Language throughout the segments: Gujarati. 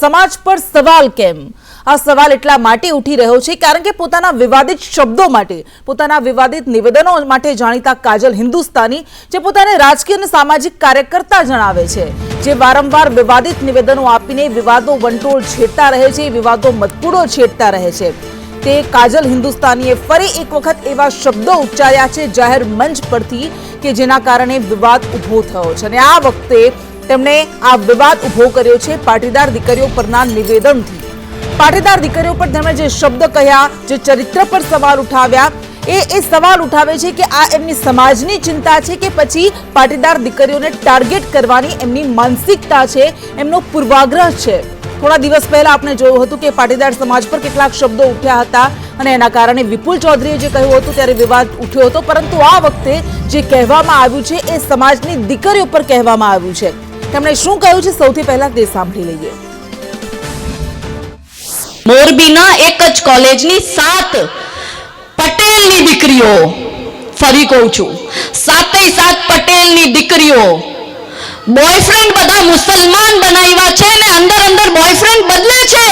સમાજ પર સવાલ કેમ? આ સવાલ એટલા માટે ઉઠી રહ્યો છે કારણ કે પોતાના વિવાદિત શબ્દો માટે, પોતાના વિવાદિત નિવેદનો માટે જાણીતા કાજલ હિન્દુસ્તાની, જે પોતાને રાજકીય અને સામાજિક કાર્યકર્તા જણાવે છે, જે વારંવાર વિવાદિત નિવેદનો આપીને વિવાદો વંટોળ છેડતા રહે છે, વિવાદો મતકૂડો છેડતા રહે છે. તે કાજલ હિન્દુસ્તાનીએ ફરી એક વખત એવા શબ્દો ઉચ્ચાર્યા છે જાહેર મંચ પરથી કે જેના કારણે વિવાદ ઊભો થયો છે. અને આ વખતે તેમણે આ વિવાદ ઊભો કર્યો છે પાટીદાર દીકરીઓ પરના નિવેદનથી. પાટીદાર દીકરીઓ પર તેમણે જે શબ્દ કહ્યા, જે ચરિત્ર પર સવાલ ઉઠાવ્યા, એ એ સવાલ ઉઠાવે છે કે આ એમની સમાજની ચિંતા છે કે પછી પાટીદાર દીકરીઓને ટાર્ગેટ કરવાની એમની માનસિકતા છે, એમનો પૂર્વાગ્રહ છે? થોડા દિવસ પહેલા આપણે જોયું હતું કે પાટીદાર સમાજ પર કેટલાક શબ્દો ઉઠ્યા હતા અને એના કારણે વિપુલ ચૌધરીએ જે કહ્યું હતું ત્યારે વિવાદ ઉઠ્યો હતો, પરંતુ આ વખતે જે કહેવામાં આવ્યું છે એ સમાજની દીકરીઓ પર કહેવામાં આવ્યું છે. તેમણે શું કહ્યું છે સૌથી પહેલા તે સાંભળી લઈએ. મોરબીના એક જ કોલેજની સાત પટેલની દીકરીઓ, ફરી કહું છું સાતે સાત પટેલની દીકરીઓ બોયફ્રેન્ડ બધા મુસલમાન બનાવ્યા છે ને અંદર અંદર બોયફ્રેન્ડ બદલે છે.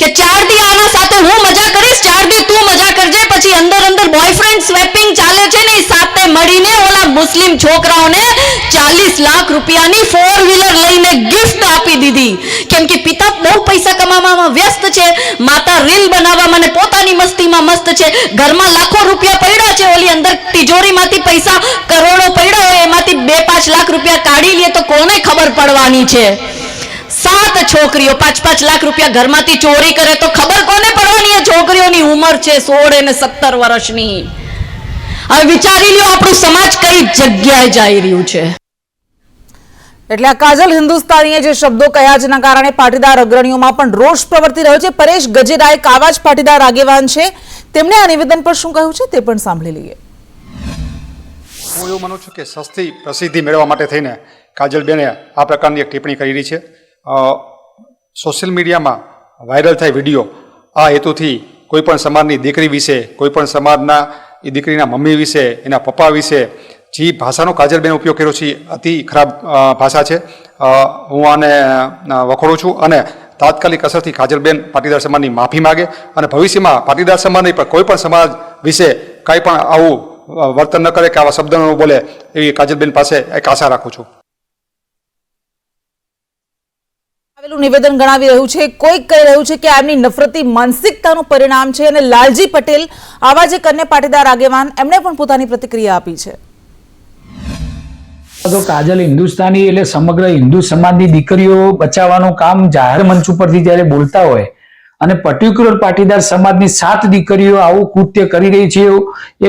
કે ચાર દી આના સાથે હું મજા કરીશ, ચાર દી તું મજા કરજે, પછી અંદર અંદર બોયફ્રેન્ડ સ્વેપિંગ ચાલે છે ને સાથે મળીને ઓલા મુસ્લિમ છોકરાઓને ચાલીસ લાખ રૂપિયાની ફોર વ્હીલર લઈને ગિફ્ટ આપી દીધી. કેમ કે પિતા બહુ પૈસા કમાવામાં વ્યસ્ત છે, માતા રીલ બનાવવામાં ને પોતાની મસ્તીમાં મસ્ત છે. ઘરમાં લાખો રૂપિયા પડ્યા છે, ઓલી અંદર તિજોરીમાંથી પૈસા કરોડો પડ્યા હોય, એમાંથી બે પાંચ લાખ રૂપિયા કાઢી લે તો કોને ખબર પડવાની છે? સાત છોકરીઓ પાંચ પાંચ લાખ રૂપિયા ઘરમાંથી ચોરી કરે તો ખબર કોને પડવાની એ છોકરીઓની ઉંમર છે? સોળ અને સત્તર વર્ષની. હવે વિચારી લ્યો આપણું સમાજ કઈ જગ્યાએ જઈ રહ્યું છે? એટલે આ કાજલ હિન્દુસ્તાનીએ જે શબ્દો કહ્યા જેના કારણે પાટીદાર અગ્રણીઓમાં પણ રોષ પ્રવર્તી રહ્યો છે. પરેશ ગજેરા એક આવા જ પાટીદાર આગેવાન છે. તેમણે આ નિવેદન પર શું કહ્યું છે તે પણ સાંભળી લઈએ. હું એવું માનું છું કે સસ્તી પ્રસિદ્ધિ મેળવવા માટે થઈને કાજલબેને આ પ્રકારની એક ટિપ્પણી કરી છે. સોશિયલ મીડિયામાં વાયરલ થાય વીડિયો, આ હેતુથી કોઈપણ સમાજની દીકરી વિશે, કોઈ પણ સમાજના એ દીકરીના મમ્મી વિશે, એના પપ્પા વિશે, જે ભાષાનો કાજલબેન ઉપયોગ કર્યો છે અતિ ખરાબ ભાષા છે. હું આને વખોડું છું અને તાત્કાલિક અસરથી કાજલબેન પાટીદાર સમાજની માફી માગે અને ભવિષ્યમાં પાટીદાર સમાજ નહીં પણ કોઈ પણ સમાજ વિશે કાંઈ પણ આવું વર્તન ન કરે કે આવા શબ્દ ન બોલે, એવી કાજલબેન પાસે એક આશા રાખું છું. આવેલું નિવેદન ગણાવી રહ્યું છે. કોઈક કહી રહ્યું છે કે આમની નફરતી માનસિકતાનું પરિણામ છે અને લાલજી પટેલ આવા જે કન્યા પાટીદાર આગેવાન એમણે પણ પોતાની પ્રતિક્રિયા આપી છે. કાજલ હિન્દુસ્તાની એટલે સમગ્ર હિન્દુ સમાજની દીકરીઓ બચાવવાનું કામ જાહેર મંચ ઉપરથી જ્યારે બોલતા હોય અને પર્ટિક્યુલર પાટીદાર સમાજની સાત દીકરીઓ આવું કૃત્ય કરી રહી છે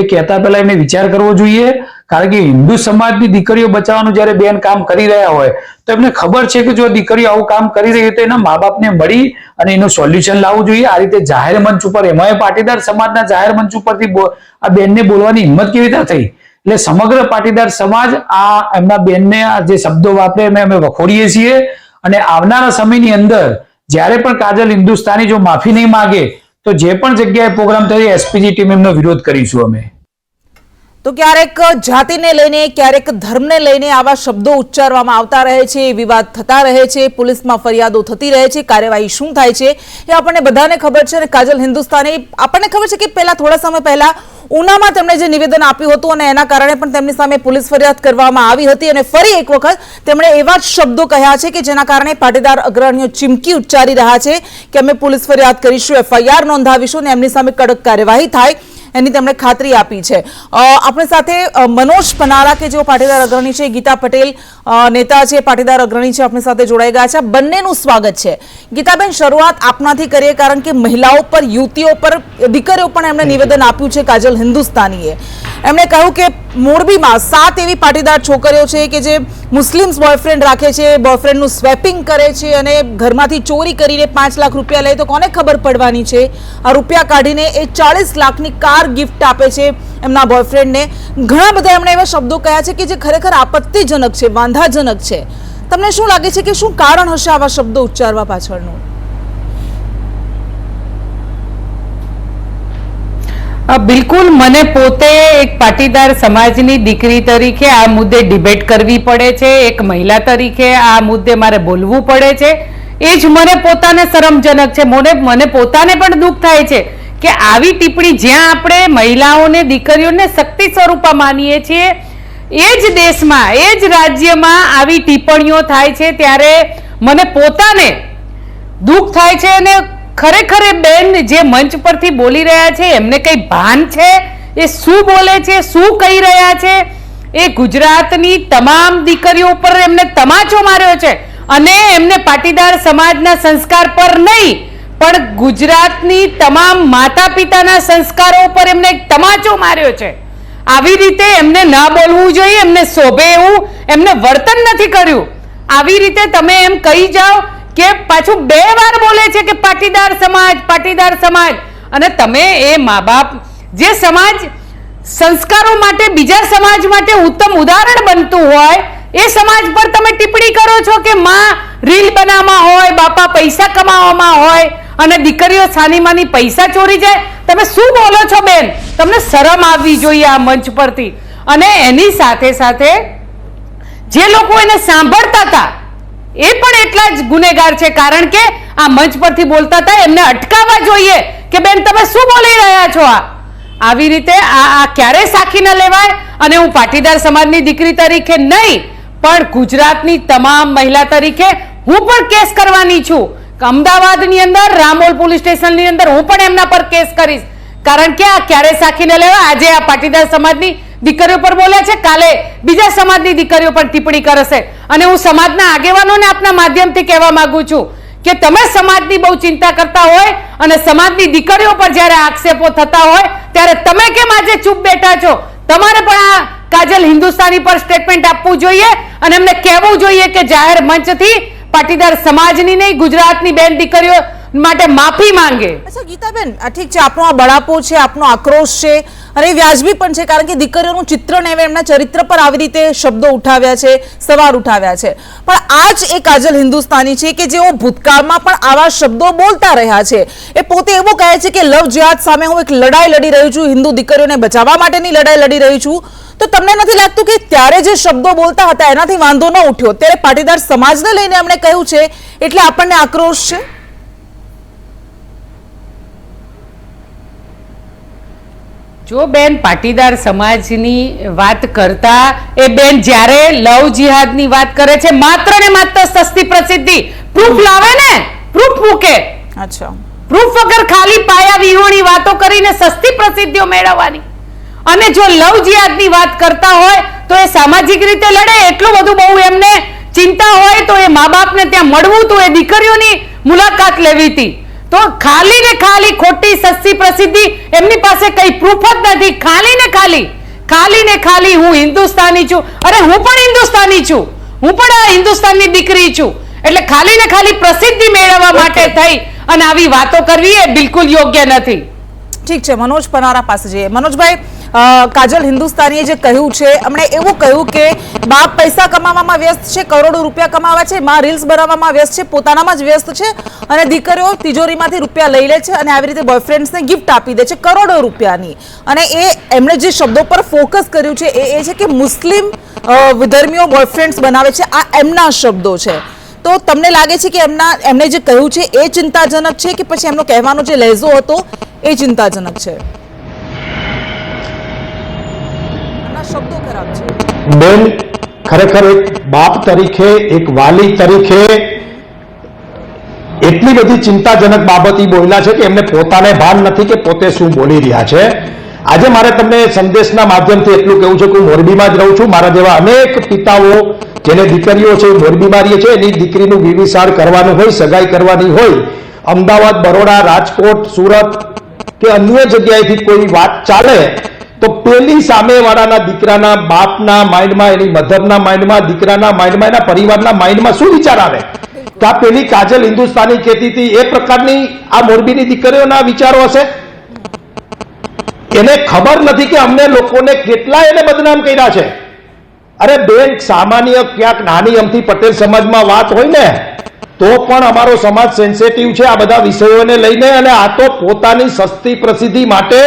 એ કહેતા પહેલા એમને વિચાર કરવો જોઈએ. કારણ કે હિન્દુ સમાજની દીકરીઓ બચાવવાનું જ્યારે બેન કામ કરી રહ્યા હોય, તો એમને ખબર છે કે જો દીકરીઓ આવું કામ કરી રહી હોય તો એના મા બાપને મળી અને એનું સોલ્યુશન લાવવું જોઈએ. આ રીતે જાહેર મંચ ઉપર એમાંય પાટીદાર સમાજના જાહેર મંચ ઉપરથી આ બેનને બોલવાની હિંમત કેવી રીતે થઈ? એટલે સમગ્ર પાટીદાર સમાજ આ એમના બેનને આ જે શબ્દો વાપરે એમને અમે વખોડીએ છીએ. અને આવનારા સમયની અંદર જ્યારે પણ કાજલ હિન્દુસ્તાની જો માફી નહીં માગે, તો જે પણ જગ્યાએ પ્રોગ્રામ થયો એસપીજી ટીમ એમનો વિરોધ કરીશું અમે. તો ક્યારેક જાતિને લઈને, ક્યારેક ધર્મને લઈને આવા શબ્દો ઉચ્ચારવામાં આવતા રહે છે, વિવાદ થતા રહે છે, પોલીસમાં ફરિયાદો થતી રહે છે, કાર્યવાહી શું થાય છે એ આપણને બધાને ખબર છે અને કાજલ હિન્દુસ્તાની આપણને ખબર છે કે પહેલા થોડા સમય પહેલા ઉનામાં તેમણે જે નિવેદન આપ્યું હતું અને એના કારણે પણ તેમની સામે પોલીસ ફરિયાદ કરવામાં આવી હતી અને ફરી એક વખત તેમણે એવા જ શબ્દો કહ્યા છે કે જેના કારણે પાટીદાર અગ્રણીઓ ચીમકી ઉચ્ચારી રહ્યા છે કે અમે પોલીસ ફરિયાદ કરીશું, એફઆઈઆર નોંધાવીશું અને એમની સામે કડક કાર્યવાહી થાય. એની તેમણે ખાતરી આપી છે. આપણી સાથે મનોજ પનારા કે જેઓ પાટીદાર અગ્રણી છે ગીતા પટેલ નેતા છે પાટીદાર અગ્રણી છે આપણી સાથે જોડાઈ ગયા છે. બંનેનું સ્વાગત છે. ગીતાબેન શરૂઆત આપનાથી કરીએ કારણ કે મહિલાઓ પર યુવતીઓ પર દીકરીઓ પણ એમણે નિવેદન આપ્યું છે કાજલ હિન્દુસ્તાનીએ. એમણે કહ્યું કે મોરબીમાં સાત એવી પાટીદાર છોકરીઓ છે કે જે મુસ્લિમ્સ બોયફ્રેન્ડ રાખે છે બોયફ્રેન્ડનું સ્વેપિંગ કરે છે અને ઘરમાંથી ચોરી કરીને પાંચ લાખ રૂપિયા લે તો કોને ખબર પડવાની છે? આ રૂપિયા કાઢીને એ ચાળીસ લાખની કાર ગિફ્ટ આપે છે એમના બોયફ્રેન્ડને ઘણા બધા એમણે એવા શબ્દો કહ્યા છે કે જે ખરેખર આપત્તિજનક છે, વાંધાજનક છે. તમને શું લાગે છે કે શું કારણ હશે આવા શબ્દો ઉચ્ચારવા પાછળનું? બિલકુલ મને પોતે એક પાટીદાર સમાજની દીકરી તરીકે આ મુદ્દે ડિબેટ કરવી પડે છે, એક મહિલા તરીકે આ મુદ્દે મારે બોલવું પડે છે. એ જ મને પોતાને શરમજનક છે. મને મને પોતાને પણ દુઃખ થાય છે. કે આવી ટિપ્પણી જ્યાં આપણે મહિલાઓને, દીકરીઓને શક્તિ સ્વરૂપા માનીએ છીએ, એ જ દેશમાં, એ જ રાજ્યમાં આવી ટિપ્પણીઓ થાય છે ત્યારે મને પોતાને દુઃખ થાય છે અને ખરેખર એ બેન જે મંચ પરથી બોલી રહ્યા છે, એમને કંઈ ભાન છે? એ શું બોલે છે? શું કહી રહ્યા છે? એ ગુજરાતની તમામ દીકરીઓ ઉપર એમને તમાચો માર્યો છે અને એમને પાટીદાર સમાજના સંસ્કાર પર નહીં. પણ ગુજરાતની તમામ માતા પિતાના સંસ્કારો ઉપર એમને તમાચો માર્યો છે. આવી રીતે એમને ના બોલવું જોઈએ, એમને શોભે એવું, એમને વર્તન નથી કર્યું. આવી રીતે તમે એમ કહી જાઓ કે પાછું બે વાર બોલે છે કે પાટીદાર સમાજ પાટીદાર સમાજ. અને તમે એ મા બાપ જે સમાજ, સંસ્કારો માટે બીજા સમાજ માટે ઉત્તમ ઉદાહરણ બનતું હોય, એ સમાજ પર તમે ટિપ્પણી કરો છો કે માં રીલ બનાવવામાં હોય, બાપા પૈસા કમાવામાં હોય અને દીકરીઓ સાનીમાની પૈસા ચોરી જાય, તમે શું બોલો છો બેન? તમને શરમ આવવી જોઈએ આ મંચ પરથી. અને એની સાથે સાથે જે લોકો એને સાંભળતા હતા, એ પણ એટલા જ ગુનેગાર છે. કારણ કે આ મંચ પરથી બોલતા હતા, એમને અટકાવવા જોઈએ કે બેન, તમે શું બોલી રહ્યા છો આ? આવી રીતે આ આ ક્યારે સાખી ન લેવાય અને હું પાટીદાર સમાજની દીકરી તરીકે નહીં, પણ ગુજરાતની તમામ મહિલા તરીકે હું પણ કેસ કરવાની છું. અમદાવાદની અંદર, રામોલ પોલીસ સ્ટેશનની અંદર હું પણ એમના પર કેસ કરીશ. કારણ કે આ ક્યારે સાખીને લેવા આજે આ પાટીદાર સમાજની દીકરીઓ પર બોલ્યા છે, કાલે બીજા સમાજની દીકરીઓ પર ટિપ્પણી કરશે. અને હું સમાજના આગેવાનોને આપના માધ્યમથી કહેવા માંગુ છું કે તમે સમાજની બહુ ચિંતા કરતા હોય અને સમાજની દીકરીઓ પર જ્યારે આક્ષેપો થતા હોય, ત્યારે તમે કેમ આજે ચૂપ બેઠા છો? તમારે પણ આ કાજલ હિન્દુસ્તાની પર સ્ટેટમેન્ટ આપવું જોઈએ અને એમને કહેવું જોઈએ કે જાહેર મંચથી પાટીદાર સમાજની નહીં, ગુજરાતની બેન દીકરીઓ માટે માફી માંગે. અચ્છા, ગીતાબેન ઠીક છે આપણો આ બળાપો છે આપણો આક્રોશ છે. અને વ્યાજબી પણ છે, કારણ કે દીકરીઓનું ચિત્રણ ને એમના ચરિત્ર પર આવી રીતે શબ્દો ઉઠાવ્યા છે, સવાર ઉઠાવ્યા છે. પણ આ જ એ કાજલ હિન્દુસ્તાની છે કે જેઓ ભૂતકાળમાં પણ આવા શબ્દો બોલતા રહ્યા છે. એ પોતે એવું કહે છે કે, લવ જિહાદ સામે હું એક લડાઈ લડી રહ્યું છું, હિન્દુ દીકરીઓને બચાવવા માટેની લડાઈ લડી રહી છું. તો તમને નથી લાગતું કે ત્યારે જે શબ્દો બોલતા હતા એનાથી વાંધો ન ઉઠ્યો? ત્યારે પાટીદાર સમાજને લઈને એમણે કહ્યું છે, એટલે આપણને આક્રોશ છે? જો બેન પાટીદાર સમાજની વાત કરતા એ બેન જ્યારે લવ જિહાદની વાત કરે છે માત્ર ને માત્ર સસ્તી પ્રસિદ્ધિ. પ્રૂફ લાવે ને? પ્રૂફ મૂકે. અચ્છા. પ્રૂફ વગર ખાલી પાયા વિહોણી વાતો કરીને સસ્તી પ્રસિદ્ધિઓ મેળવવાની. અને જો લવ જિહાદની વાત કરતા હોય તો એ સામાજિક રીતે લડે એટલું બધું બહુ એમને ચિંતા હોય તો એ મા બાપને ત્યાં મળવું તો એ દીકરીઓની મુલાકાત લેવી હતી. તો ખાલી ને ખાલી ખોટી સસ્તી પ્રસિદ્ધિ એમની પાસે કઈ પ્રૂફ જ નથી. ખાલી ને ખાલી ખાલી ને ખાલી હું હિન્દુસ્તાની છું. અરે હું પણ હિન્દુસ્તાની છું. હું પણ આ હિન્દુસ્તાનની દીકરી છું. એટલે ખાલી ને ખાલી પ્રસિદ્ધિ મેળવવા માટે થઈ અને આવી વાતો કરવી એ બિલકુલ યોગ્ય નથી. ઠીક છે મનોજ પનારા પાસે જઈએ. મનોજભાઈ કાજલ હિન્દુસ્તાનીએ જે કહ્યું છે, એમણે એવું કહ્યું કે બાપ પૈસા કમાવામાં વ્યસ્ત છે, કરોડો રૂપિયા કમાવા છે, માં રીલ્સ બનાવવામાં વ્યસ્ત છે, પોતાનામાં જ વ્યસ્ત છે અને દીકરીઓ તિજોરીમાંથી રૂપિયા લઈ લે છે અને આવી રીતે બોયફ્રેન્ડ્સને ગિફ્ટ આપી દે છે, કરોડો રૂપિયાની. અને એ એમણે જે શબ્દો પર ફોકસ કર્યું છે, એ એ છે કે મુસ્લિમ વિધર્મીઓ બોયફ્રેન્ડ્સ બનાવે છે, આ એમના શબ્દો છે. તો તમને લાગે છે કે એમના, એમણે જે કહ્યું છે, એ ચિંતાજનક છે કે પછી એમનો કહેવાનો જે લહેજો હતો, એ ચિંતાજનક છે? એમના શબ્દો ખરાબ છે. બેન, ખરેખર એક બાપ તરીકે, એક વાલી તરીકે એટલી બધી ચિંતાજનક બાબત એ બોલ્યા છે કે એમને પોતાને ભાન નથી કે પોતે શું બોલી રહ્યા છે. આજે મારે તમને સંદેશના માધ્યમથી એટલું કહેવું છે કે હું મોરબીમાં જ રહું છું. મારા જેવા અનેક પિતાઓ, જેને દીકરીઓ છે મોરબીમાં રહીએ છે. એની દીકરીનું વિવિસાળ કરવાનું હોય, સગાઈ કરવાની હોય, અમદાવાદ, બરોડા, રાજકોટ, સુરત કે અન્ય જગ્યાએથી કોઈ વાત ચાલે તો પેલી સામેવાળાના દીકરાના બાપના માઇન્ડમાં, એની મધરના માઇન્ડમાં, દીકરાના માઇન્ડમાં, એના પરિવારના માઇન્ડમાં શું વિચાર આવે? કે આ પેલી કાજલ હિન્દુસ્તાની કહેતી હતી, એ પ્રકારની આ મોરબીની દીકરીઓના વિચારો હશે? એને ખબર નથી કે અમને લોકોને કેટલા એને બદનામ કર્યા છે. અરે બેન, સામાન્ય ક્યાંક નાની અમથી પટેલ સમાજમાં વાત હોય ને, તો પણ અમારો સમાજ સેન્સેટિવ છે આ બધા વિષયોને લઈને અને આ તો પોતાની સસ્તી પ્રસિદ્ધિ માટે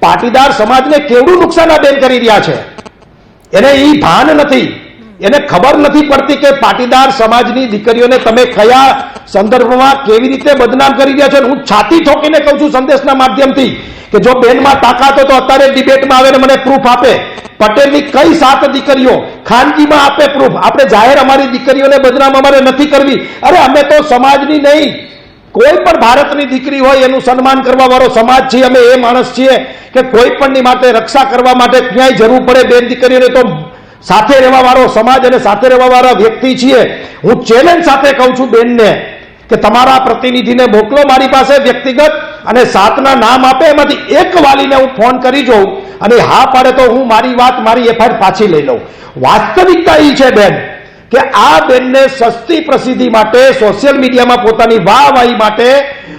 પાટીદાર સમાજને કેવડું નુકસાન આ બેન કરી રહ્યા છે? એને એ ભાન નથી. એને ખબર નથી પડતી કે પાટીદાર સમાજની દીકરીઓને તમે કયા સંદર્ભમાં કેવી રીતે બદનામ કરી રહ્યા છો. હું છાતી ઠોકીને કહું છું સંદેશના માધ્યમથી કે જો બેનમાં તાકાત તો અત્યારે ડિબેટમાં આવે ને મને પ્રૂફ આપે. પટેલની કઈ સાત દીકરીઓ ખાનગીમાં આપે પ્રૂફ આપણે જાહેર અમારી દીકરીઓને બદનામ અમારે નથી કરવી. અરે અમે તો સમાજની નહીં. કોઈ પણ ભારતની દીકરી હોય એનું સન્માન કરવા વાળો સમાજ છીએ, અમે એ માણસ છીએ કે કોઈ પણની માટે રક્ષા કરવા માટે ક્યાંય જરૂર પડે બેન દીકરીઓને તો સાથે રહેવા વાળો સમાજ અને સાથે રહેવા વાળા વ્યક્તિ છીએ. હું ચેલેન્જ સાથે કહું છું બેનને કે તમારા પ્રતિનિધિને મોકલો મારી પાસે વ્યક્તિગત અને સાતના નામ આપે, એમાંથી એક વાલીને હું ફોન કરી જોઉં અને હા પાડે તો હું મારી વાત મારી એફઆઈઆર પાછી લઈ લઉં. વાસ્તવિકતા એ છે બેન. કે આ બેનને સસ્તી પ્રસિદ્ધિ માટે સોશિયલ મીડિયામાં પોતાની વાહવાહી માટે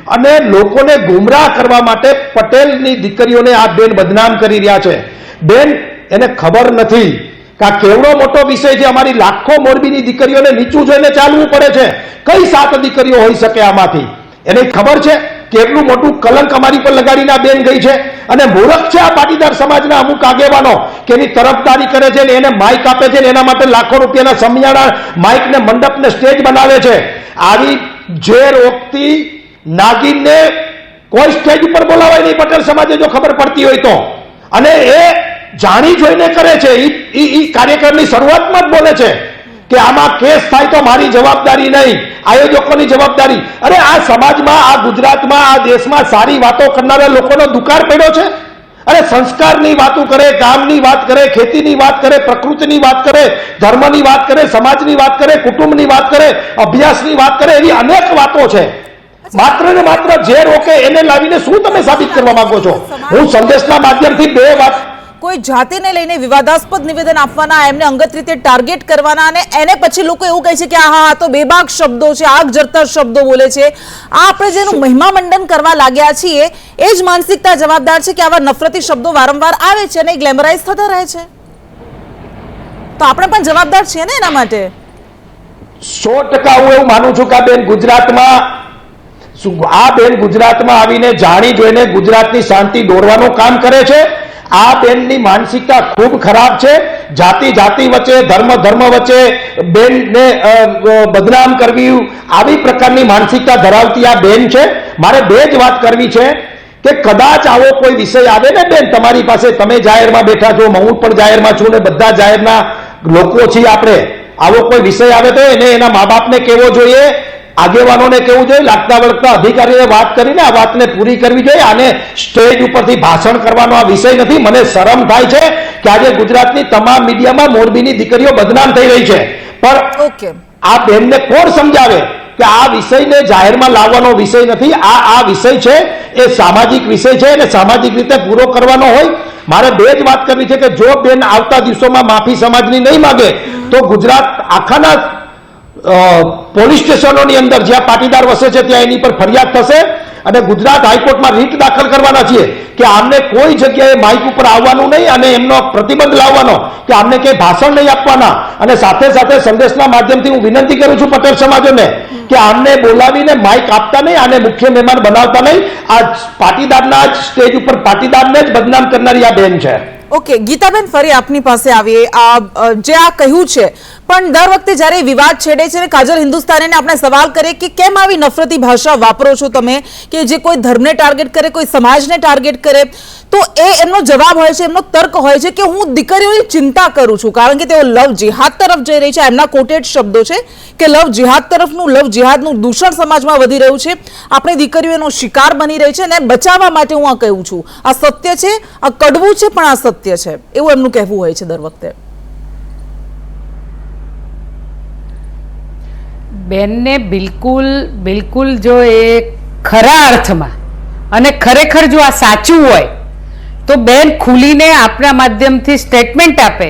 અને લોકોને ગુમરાહ કરવા માટે પટેલની દીકરીઓને આ બેન બદનામ કરી રહ્યા છે. બેન, એને ખબર નથી કે આ કેવડો મોટો વિષય છે. અમારી લાખો મોરબીની દીકરીઓને નીચું જોઈને ચાલવું પડે છે. કઈ સાત દીકરીઓ હોઈ શકે આમાંથી? એને ખબર છે? કેટલું મોટું કલંક અમારી પર લગાડીને આ બેન ગઈ છે? અને મૂર્ખ છે આ પાટીદાર સમાજના અમુક આગેવાનો કે એની તરફદારી કરે છે ને એને માઇક આપે છે ને એના માટે લાખો રૂપિયાના સમિયાણા માઇક ને મંડપ ને સ્ટેજ બનાવે છે. આવી ઝેર ઓકતી નાગીનને કોઈ સ્ટેજ ઉપર બોલાવાય નહીં પટેલ સમાજે જો ખબર પડતી હોય તો. અને એ જાણી જોઈને કરે છે. એ કાર્યક્રમની શરૂઆતમાં જ બોલે છે કે આમાં કેસ થાય તો મારી જવાબદારી નહીં. આયોજકોની જવાબદારી. અરે આ સમાજમાં આ ગુજરાતમાં આ દેશમાં સારી વાતો કરનારા લોકોનો દુકાળ પડ્યો છે? અરે સંસ્કારની વાતો કરે ગામની વાત કરે ખેતીની વાત કરે પ્રકૃતિની વાત કરે ધર્મની વાત કરે સમાજની વાત કરે કુટુંબની વાત કરે અભ્યાસની વાત કરે એવી અનેક વાતો છે. માત્ર ને માત્ર જે રોકે એને લાવીને શું તમે સાબિત કરવા માંગો છો? હું સંદેશના માધ્યમથી બે વાત કોઈ જાતિને લઈને વિવાદાસ્પદ નિવેદન આપવાના એમને અંગત રીતે ટાર્ગેટ કરવાના અને એને પછી લોકો એવું કહે છે કે આ હા તો બેબાક શબ્દો છે આગ જરતા શબ્દો બોલે છે. આ આપણે જેનું મહિમા મંડન કરવા લાગ્યા છીએ એ જ માનસિકતા જવાબદાર છે કે આવા નફરતી શબ્દો વારંવાર આવે છે અને ગ્લેમરાઇઝ થતા રહે છે. તો આપણે પણ જવાબદાર છીએ ને એના માટે? સો ટકા હું એવું માનું છું કે આ બેન ગુજરાતમાં આ બેન ગુજરાતમાં આવીને જાણી જોઈને ગુજરાતની શાંતિ દોરવાનું કામ કરે છે? આ બેનની માનસિકતા ખૂબ ખરાબ છે. જાતિ જાતિ વચ્ચે, ધર્મ ધર્મ વચ્ચે બેનને બદનામ કરવી આવી પ્રકારની માનસિકતા ધરાવતી આ બેન છે. મારે બે જ વાત કરવી છે કે કદાચ આવો કોઈ વિષય આવે ને બેન તમારી પાસે. તમે જાહેરમાં બેઠા છો, હું પણ જાહેરમાં છું ને બધા જાહેરના લોકો છીએ આપણે. આવો કોઈ વિષય આવે તો એને એના મા બાપને કહેવો જોઈએ. આગેવાનોને કેવું જોઈએ? લાગતા વળગતા અધિકારીને વાત કરીને આ વાતને પૂરી કરવી જોઈએ આને સ્ટેજ ઉપરથી ભાષણ કરવાનો આ વિષય નથી. મને શરમ થાય છે કે આજે ગુજરાતની તમામ મીડિયામાં મોરબીની દીકરીઓ બદનામ થઈ રહી છે. પણ આ બેનને કોણ સમજાવે કે આ વિષયને જાહેરમાં લાવવાનો વિષય નથી? આ આ વિષય છે એ સામાજિક વિષય છે અને સામાજિક રીતે પૂરો કરવાનો હોય. મારે બે જ વાત કરવી છે કે જો બેન આવતા દિવસોમાં માફી સમાજની નહીં માગે તો ગુજરાત આખાના પોલીસ સ્ટેશનોની અંદર જ્યાં પાટીદાર વસે છે ત્યાં એની પર ફરિયાદ થશે અને ગુજરાત હાઈકોર્ટમાં રીટ દાખલ કરવાના છીએ કે આમને કોઈ જગ્યાએ માઇક ઉપર આવવાનું નહીં અને એમનો પ્રતિબંધ લાવવાનો કે આમને કંઈ ભાષણ નહીં આપવાના. અને સાથે સાથે સંદેશના માધ્યમથી હું વિનંતી કરું છું પટેલ સમાજોને કે આમને બોલાવીને માઇક આપતા નહીં, આને મુખ્ય મહેમાન બનાવતા નહીં. આ પાટીદારના જ સ્ટેજ ઉપર પાટીદારને જ બદનામ કરનારી આ બેન છે. ઓકે, ગીતાબેન ફરી આપની પાસે આવીએ. આ જે આ કહ્યું છે, પણ દર વખતે જ્યારે વિવાદ છેડે છે ને કાજલ હિન્દુસ્તાનીને આપણે સવાલ કરીએ કે કેમ આવી નફરતી ભાષા વાપરો છો તમે? કે જે કોઈ ધર્મને ટાર્ગેટ કરે, કોઈ સમાજને ટાર્ગેટ કરે? તો એ એમનો જવાબ હોય છે, એમનો તર્ક હોય છે કે હું દીકરીઓની ચિંતા કરું છું. કારણ કે તેઓ લવ જિહાદ તરફ જઈ રહી છે. એમના કોટેડ શબ્દો છે કે લવ જિહાદ તરફનું, લવ જિહાદનું દૂષણ સમાજમાં વધી રહ્યું છે. આપણી દીકરીઓ એનો શિકાર બની રહી છે અને બચાવવા માટે હું આ કહું છું. આ સત્ય છે, આ કડવું છે, પણ આ સત્ય છે. એવું એમનું કહેવું હોય છે દર વખતે. બેનને બિલકુલ બિલકુલ જો એ ખરા અર્થમાં અને ખરેખર જો આ સાચું હોય તો બેન ખુલીને આપણા માધ્યમથી સ્ટેટમેન્ટ આપે.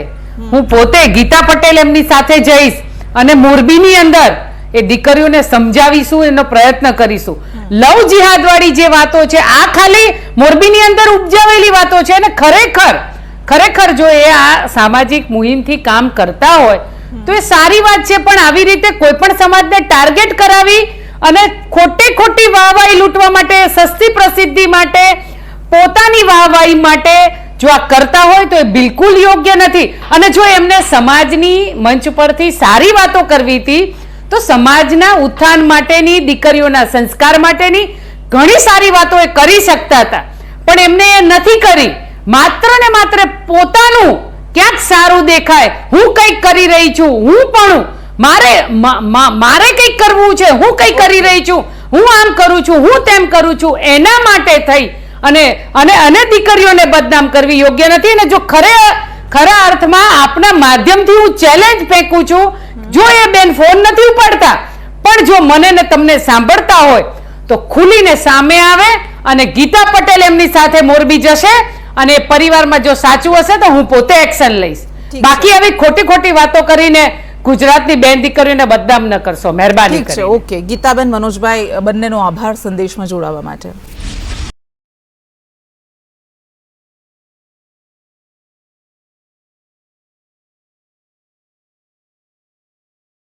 હું પોતે ગીતા પટેલ એમની સાથે જઈશ અને મોરબીની અંદર એ દીકરીઓને સમજાવીશું એનો પ્રયત્ન કરીશું. લવ જિહાદ વાળી જે વાતો છે આ ખાલી મોરબીની અંદર ઉપજાવેલી વાતો છે અને ખરેખર ખરેખર જો એ આ સામાજિક મુહિમથી કામ કરતા હોય, તો એ સારી વાત છે, પણ આવી રીતે કોઈ પણ સમાજને ટાર્ગેટ કરાવી અને ખોટે ખોટી વાહવાહી લૂંટવા માટે, સસ્તી પ્રસિદ્ધિ માટે, પોતાની વાહવાહી માટે જો આ કરતા હોય, તો એ બિલકુલ યોગ્ય નથી. અને જો એમને સમાજની મંચ પરથી સારી વાતો કરવી હતી, તો સમાજના ઉત્થાન માટેની, દીકરીઓના સંસ્કાર માટેની ઘણી સારી વાતો એ કરી શકતા હતા. પણ એમને એ નથી કરી. માત્ર ને માત્ર પોતાનું ક્યાંક સારું દેખાય. હું કંઈક કરી રહી છું, હું પણ, મારે મારે કંઈક કરવું છે, હું કંઈક કરી રહી છું, હું આમ કરું છું, હું તેમ કરું છું, એના માટે થઈ. અને અને અને દીકરીઓને બદનામ કરવી યોગ્ય નથી. અને જો ખરે, ખરા અર્થમાં આપના માધ્યમથી હું ચેલેન્જ ફેંકું છું, જો એ બેન ફોન નથી ઉપાડતા, પણ જો મને ને તમને સાંભળતા હોય, તો ખુલીને સામે આવે અને ગીતા પટેલ એમની સાથે મોરબી જશે અને પરિવારમાં જો સાચું હશે તો હું પોતે એક્શન લઈશ. બાકી આવી ખોટી ખોટી વાતો કરીને ગુજરાતની બેન દીકરીઓને બદનામ ન કરશો. મહેરબાની છે ઓકે. ગીતાબેન મનોજભાઈ બંનેનો આભાર સંદેશમાં જોડાવા માટે.